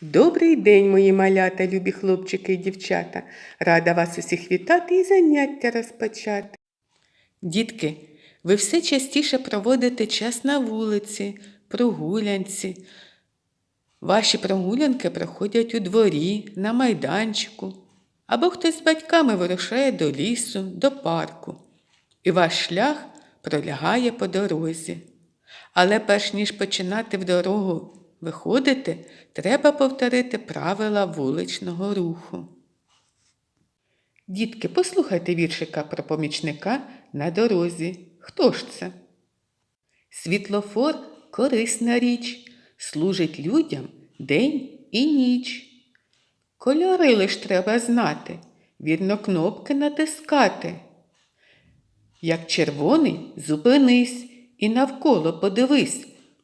Добрий день, мої малята, любі хлопчики і дівчата. Рада вас усіх вітати і заняття розпочати. Дітки, ви все частіше проводите час на вулиці, прогулянці. Ваші прогулянки проходять у дворі, на майданчику, або хтось з батьками вирушає до лісу, до парку, і ваш шлях пролягає по дорозі. Але перш ніж починати в дорогу виходити, треба повторити правила вуличного руху. Дітки, послухайте віршика про помічника на дорозі. Хто ж це? Світлофор корисна річ, служить людям день і ніч. Кольори лиш треба знати, вірно кнопки натискати. Як червоний, зупинись і навколо подивись.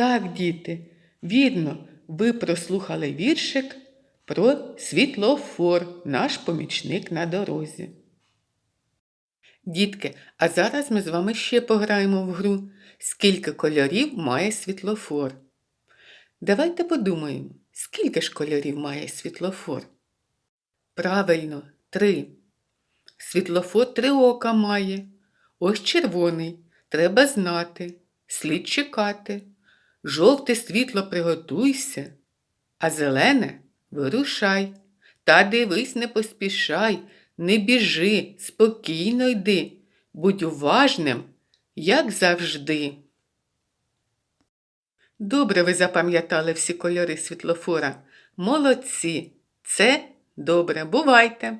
Так, діти, вірно, ви прослухали віршик про світлофор, наш помічник на дорозі. Дітки, а зараз ми з вами ще пограємо в гру, скільки кольорів має світлофор. Давайте подумаємо, скільки ж кольорів має світлофор? Правильно, три. Світлофор три ока має. Ось червоний. Треба знати. Слід чекати. Жовте світло приготуйся, а зелене вирушай. Та дивись, не поспішай, не біжи, спокійно йди, будь уважним, як завжди. Добре ви запам'ятали всі кольори світлофора. Молодці. Це добре. Бувайте!